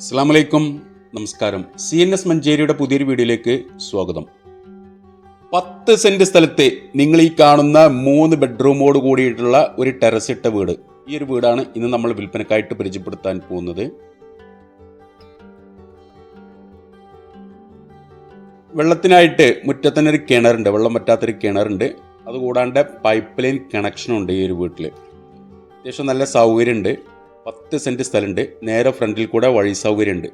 അസ്സാം വലൈക്കും നമസ്കാരം. സി എൻ എസ് മഞ്ചേരിയുടെ പുതിയൊരു വീഡിയോയിലേക്ക് സ്വാഗതം. പത്ത് സെന്റ് സ്ഥലത്തെ നിങ്ങൾ ഈ കാണുന്ന മൂന്ന് ബെഡ്റൂമോട് കൂടിയിട്ടുള്ള ഒരു ടെറസ് ഇട്ട വീട്. ഈ ഒരു വീടാണ് ഇന്ന് നമ്മൾ വിൽപ്പനക്കായിട്ട് പരിചയപ്പെടുത്താൻ പോകുന്നത്. വെള്ളത്തിനായിട്ട് മുറ്റത്തന്നെ ഒരു കിണറുണ്ട്. വെള്ളം പറ്റാത്തൊരു കിണറുണ്ട്. അതുകൂടാണ്ട് പൈപ്പ് ലൈൻ കണക്ഷനുണ്ട് ഈ ഒരു വീട്ടിൽ അത്യാവശ്യം നല്ല സൗകര്യമുണ്ട്. പത്ത് സെന്റ് സ്ഥലമുണ്ട് നേരെ ഫ്രണ്ടിൽ കൂടെ വഴി സൗകര്യമുണ്ട്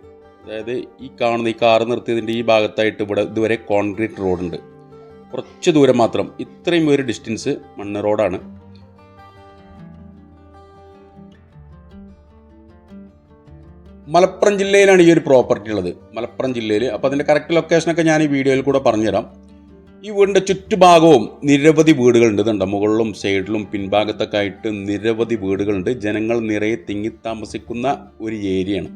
അതായത് ഈ കാണുന്ന ഈ കാറ് നിർത്തിയതിന്റെ ഈ ഭാഗത്തായിട്ട് ഇവിടെ ഇതുവരെ കോൺക്രീറ്റ് റോഡുണ്ട്. കുറച്ച് ദൂരം മാത്രം. ഇത്രയും ഒരു ഡിസ്റ്റൻസ് മണ്ണ് റോഡാണ്. മലപ്പുറം ജില്ലയിലാണ് ഈ ഒരു പ്രോപ്പർട്ടി ഉള്ളത്. മലപ്പുറം ജില്ലയിൽ അപ്പോൾ അതിന്റെ കറക്റ്റ് ലൊക്കേഷനൊക്കെ ഞാൻ ഈ വീഡിയോയിൽ കൂടെ പറഞ്ഞുതരാം. ഈ വീടിന്റെ ചുറ്റുഭാഗവും നിരവധി വീടുകളുണ്ട്. ഇതുണ്ട്? മുകളിലും സൈഡിലും പിൻഭാഗത്തൊക്കെ ആയിട്ട് നിരവധി വീടുകളുണ്ട്. ജനങ്ങൾ നിറയെ തിങ്ങി താമസിക്കുന്ന ഒരു ഏരിയയാണ്.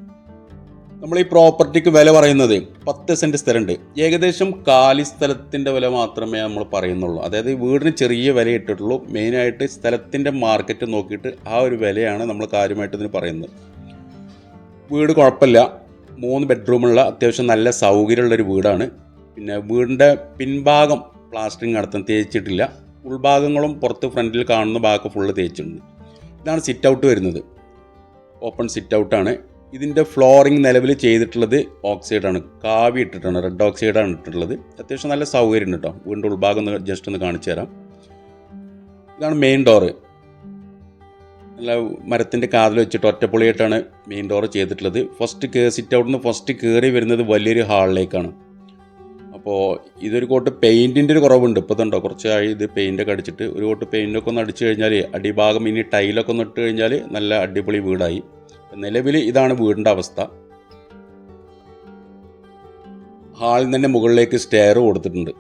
നമ്മൾ ഈ പ്രോപ്പർട്ടിക്ക് വില പറയുന്നത് പത്ത് സെന്റ് സ്ഥലമുണ്ട്. ഏകദേശം കാലി സ്ഥലത്തിന്റെ വില മാത്രമേ നമ്മൾ പറയുന്നുള്ളൂ. അതായത് വീടിന് ചെറിയ വില ഇട്ടിട്ടുള്ളൂ. മെയിനായിട്ട് സ്ഥലത്തിന്റെ മാർക്കറ്റ് നോക്കിയിട്ട് ആ ഒരു വിലയാണ് നമ്മൾ കാര്യമായിട്ട് ഇതിന് പറയുന്നത്. വീട് കുഴപ്പമില്ല. മൂന്ന് ബെഡ്റൂമുള്ള അത്യാവശ്യം നല്ല സൗകര്യമുള്ളൊരു വീടാണ്. പിന്നെ വീടിന്റെ പിൻഭാഗം പ്ലാസ്റ്ററിങ് നടത്താൻ തേച്ചിട്ടില്ല. ഉൾഭാഗങ്ങളും പുറത്ത് ഫ്രണ്ടിൽ കാണുന്ന ഭാഗം ഫുള്ള് തേച്ചിട്ടുണ്ട്. ഇതാണ് സിറ്റ് ഔട്ട് വരുന്നത്. ഓപ്പൺ സിറ്റ് ഔട്ടാണ് ഇതിന്റെ ഫ്ലോറിങ് നിലവിൽ ചെയ്തിട്ടുള്ളത് ഓക്സൈഡാണ് കാവി ഇട്ടിട്ടാണ് റെഡ് ഓക്സൈഡാണ് ഇട്ടിട്ടുള്ളത്. അത്യാവശ്യം നല്ല സൗകര്യം ഉണ്ട് കേട്ടോ വീടിന്റെ ഉൾഭാഗം ഒന്ന് ജസ്റ്റ് ഒന്ന് കാണിച്ചു തരാം. ഇതാണ് മെയിൻ ഡോറ് നല്ല മരത്തിന്റെ കാതിൽ വെച്ചിട്ട് ഒറ്റപ്പൊളിയായിട്ടാണ് മെയിൻ ഡോറ് ചെയ്തിട്ടുള്ളത്. ഫസ്റ്റ് കേ സിറ്റ് ഔട്ടിൽ നിന്ന് ഫസ്റ്റ് കയറി വരുന്നത് വലിയൊരു ഹാളിലേക്കാണ് അപ്പോൾ ഇതൊരു കോട്ട് പെയിന്റിന്റെ ഒരു കുറവുണ്ട്. ഇപ്പോൾ ഇതുണ്ടോ? കുറച്ചായി ഇത് പെയിന്റൊക്കെ അടിച്ചിട്ട് ഒരു കോട്ട് പെയിന്റൊക്കെ ഒന്ന് അടിച്ചു കഴിഞ്ഞാൽ അടിഭാഗം ഇനി ടൈലൊക്കെ ഒന്ന് ഇട്ട് കഴിഞ്ഞാൽ നല്ല അടിപൊളി വീടായി. നിലവിൽ ഇതാണ് വീടിന്റെ അവസ്ഥ. ഹാളിൽ തന്നെ മുകളിലേക്ക് സ്റ്റെയർ കൊടുത്തിട്ടുണ്ട്.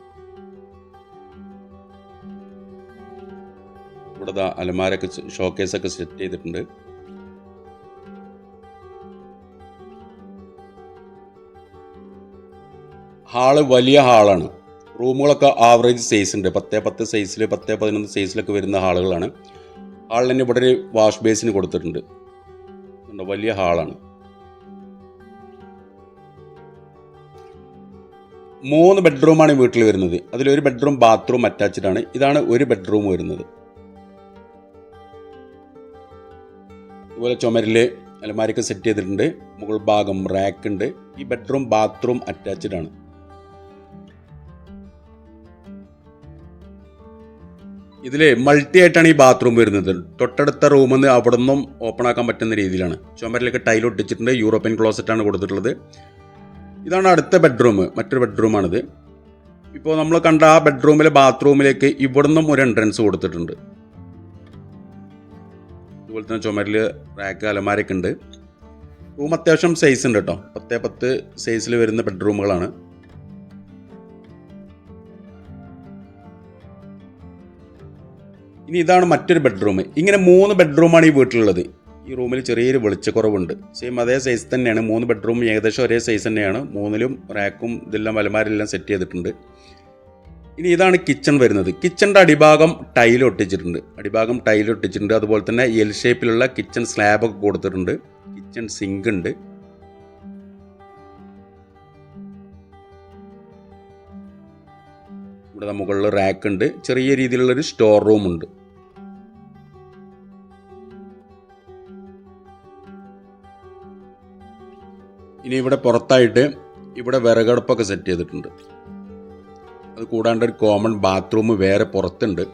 ഇവിടെ അലമാരൊക്കെ ഷോക്കേസൊക്കെ സെറ്റ് ചെയ്തിട്ടുണ്ട്. ഹാൾ വലിയ ഹാളാണ്. റൂമുകളൊക്കെ ആവറേജ് സൈസ് ഉണ്ട്. പത്ത് പത്ത് സൈസിൽ പത്ത് പതിനൊന്ന് സൈസിലൊക്കെ വരുന്ന ഹാളുകളാണ്. ഹാളിൽ തന്നെ ഇവിടെ ഒരു വാഷ് ബേസിന് കൊടുത്തിട്ടുണ്ട്. വലിയ ഹാളാണ്. മൂന്ന് ബെഡ്റൂമാണ് വീട്ടിൽ വരുന്നത്. അതിലൊരു ബെഡ്റൂം ബാത്റൂം അറ്റാച്ച്ഡ് ആണ്. ഇതാണ് ഒരു ബെഡ്റൂം വരുന്നത്. അതുപോലെ ചുമരിൽ അലമാരൊക്കെ സെറ്റ് ചെയ്തിട്ടുണ്ട്. മുകൾ ഭാഗം റാക്ക് ഉണ്ട്. ഈ ബെഡ്റൂം ബാത്റൂം അറ്റാച്ച്ഡ് ആണ്. ഇതിൽ മൾട്ടി ആയിട്ടാണ് ഈ ബാത്റൂം വരുന്നത്. തൊട്ടടുത്ത റൂമിൽ നിന്ന് അവിടെ നിന്നും ഓപ്പൺ ആക്കാൻ പറ്റുന്ന രീതിയിലാണ്. ചുമരിലൊക്കെ ടൈൽ ഒട്ടിച്ചിട്ടുണ്ട്. യൂറോപ്യൻ ക്ലോസറ്റ് ആണ് കൊടുത്തിട്ടുള്ളത്. ഇതാണ് അടുത്ത ബെഡ്റൂം മറ്റൊരു ബെഡ്റൂമാണിത് ഇപ്പോൾ നമ്മൾ കണ്ട ആ ബെഡ്റൂമിലെ ബാത്റൂമിലേക്ക് ഇവിടെ നിന്നും ഒരു എൻട്രൻസ് കൊടുത്തിട്ടുണ്ട്. അതുപോലെ തന്നെ ചുമരിൽ റാക്ക് അലമാരൊക്കെ ഉണ്ട്. റൂം അത്യാവശ്യം സൈസ് ഉണ്ട് കേട്ടോ. പത്തേ പത്ത് സൈസിൽ വരുന്ന ബെഡ്റൂമുകളാണ് ഇനി ഇതാണ് മറ്റൊരു ബെഡ്റൂം ഇങ്ങനെ മൂന്ന് ബെഡ്റൂമാണ് ഈ വീട്ടിലുള്ളത്. ഈ റൂമിൽ ചെറിയൊരു വെളിച്ചക്കുറവുണ്ട്. സെയിം അതേ സൈസ് തന്നെയാണ്. മൂന്ന് ബെഡ്റൂം ഏകദേശം ഒരേ സൈസ് തന്നെയാണ്. മൂന്നിലും റാക്കും ഇതെല്ലാം വലമാരെല്ലാം സെറ്റ് ചെയ്തിട്ടുണ്ട്. ഇനി ഇതാണ് കിച്ചൺ വരുന്നത്. കിച്ചണിന്റെ അടിഭാഗം ടൈൽ ഒട്ടിച്ചിട്ടുണ്ട്. അടിഭാഗം ടൈൽ ഒട്ടിച്ചിട്ടുണ്ട്. അതുപോലെ തന്നെ എൽ ഷേപ്പിലുള്ള കിച്ചൺ സ്ലാബൊക്കെ കൊടുത്തിട്ടുണ്ട്. കിച്ചൺ സിങ്ക് ഉണ്ട്. ഇവിടെ മുകളിൽ റാക്ക് ഉണ്ട്. ചെറിയ രീതിയിലുള്ളൊരു സ്റ്റോർ റൂം ഉണ്ട്. ഇനി ഇവിടെ പുറത്തായിട്ട് ഇവിടെ വിറകടുപ്പൊക്കെ സെറ്റ് ചെയ്തിട്ടുണ്ട്. അത് കൂടാണ്ട് ഒരു കോമൺ ബാത്റൂം വേറെ പുറത്തുണ്ട്.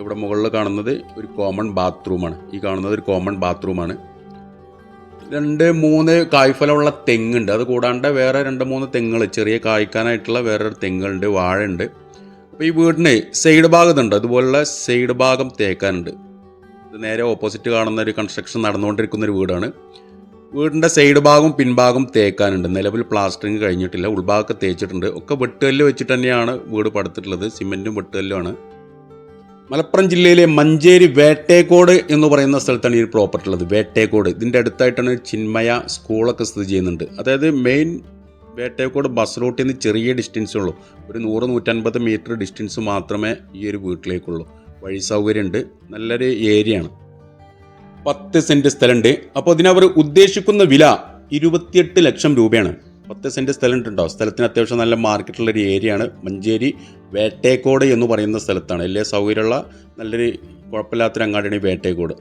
ഇവിടെ മുകളിൽ കാണുന്നത് ഒരു കോമൺ ബാത്റൂമാണ് ഈ കാണുന്നത് ഒരു കോമൺ ബാത്റൂമാണ് രണ്ട് മൂന്ന് കായ്ഫലമുള്ള തെങ്ങുണ്ട്. അത് കൂടാണ്ട് വേറെ രണ്ട് മൂന്ന് തെങ്ങുകൾ ചെറിയ കായ്ക്കാനായിട്ടുള്ള വേറെ തെങ്ങുകളുണ്ട് വാഴയുണ്ട്. അപ്പോൾ ഈ വീടിന് സൈഡ് ഭാഗത്തുണ്ട്. അതുപോലുള്ള സൈഡ് ഭാഗം തേക്കാനുണ്ട്. ഇത് നേരെ ഓപ്പോസിറ്റ് കാണുന്ന ഒരു കൺസ്ട്രക്ഷൻ നടന്നുകൊണ്ടിരിക്കുന്ന ഒരു വീടാണ്. വീടിന്റെ സൈഡ് ഭാഗം പിൻഭാഗം തേക്കാനുണ്ട്. നിലവിൽ പ്ലാസ്റ്ററിങ് കഴിഞ്ഞിട്ടില്ല. ഉൾഭാഗമൊക്കെ തേച്ചിട്ടുണ്ട്. ഒക്കെ വെട്ടുകല്ല് വെച്ചിട്ട് തന്നെയാണ് വീട് പടുത്തിട്ടുള്ളത്. സിമെന്റും വെട്ടുകല്ലുമാണ്. മലപ്പുറം ജില്ലയിലെ മഞ്ചേരി വേട്ടേക്കോട് എന്ന് പറയുന്ന സ്ഥലത്താണ് ഈ പ്രോപ്പർട്ടി ഉള്ളത്. വേട്ടേക്കോട്. ഇതിന്റെ അടുത്തായിട്ടാണ് ചിന്മയ സ്കൂളൊക്കെ സ്ഥിതി ചെയ്യുന്നുണ്ട്. അതായത് മെയിൻ വേട്ടേക്കോട് ബസ് റൂട്ടിൽ നിന്ന് ചെറിയ ഡിസ്റ്റൻസേ ഉള്ളൂ. ഒരു നൂറ് നൂറ്റൻപത് മീറ്റർ ഡിസ്റ്റൻസ് മാത്രമേ ഈ ഒരു വീട്ടിലേക്കുള്ളൂ. വഴി സൗകര്യമുണ്ട്. നല്ലൊരു ഏരിയ ആണ്. പത്ത് സെന്റ് സ്ഥലമുണ്ട് അപ്പോൾ അതിനവർ ഉദ്ദേശിക്കുന്ന വില ഇരുപത്തിയെട്ട് ലക്ഷം രൂപയാണ്. പത്ത് സെന്റ് സ്ഥലം ഉണ്ടോ സ്ഥലത്തിന് അത്യാവശ്യം നല്ല മാർക്കറ്റുള്ള ഒരു ഏരിയയാണ്. മഞ്ചേരി വേട്ടേക്കോട് എന്ന് പറയുന്ന സ്ഥലത്താണ്. എല്ലാ സൗകര്യമുള്ള നല്ലൊരു കുഴപ്പമില്ലാത്തൊരു അങ്ങാടിയാണ് വേട്ടേക്കോട്.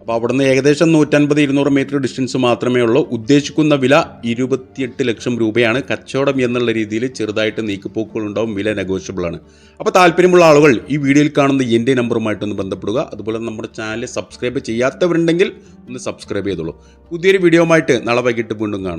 അപ്പോൾ അവിടുന്ന് ഏകദേശം നൂറ്റൻപത് ഇരുന്നൂറ് മീറ്റർ ഡിസ്റ്റൻസ് മാത്രമേ ഉള്ളൂ. ഉദ്ദേശിക്കുന്ന വില ഇരുപത്തിയെട്ട് ലക്ഷം രൂപയാണ്. കച്ചവടം എന്നുള്ള രീതിയിൽ ചെറുതായിട്ട് നീക്കുപോക്കുകൾ ഉണ്ടാവും വില നെഗോഷ്യബിൾ ആണ്. അപ്പോൾ താല്പര്യമുള്ള ആളുകൾ ഈ വീഡിയോയിൽ കാണുന്ന എന്റെ നമ്പറുമായിട്ടൊന്ന് ബന്ധപ്പെടുക. അതുപോലെ നമ്മുടെ ചാനൽ സബ്സ്ക്രൈബ് ചെയ്യാത്തവരുണ്ടെങ്കിൽ ഒന്ന് സബ്സ്ക്രൈബ് ചെയ്തോളൂ. പുതിയൊരു വീഡിയോ ആയിട്ട് നാളെ വൈകിട്ട് വീണ്ടും കാണാം.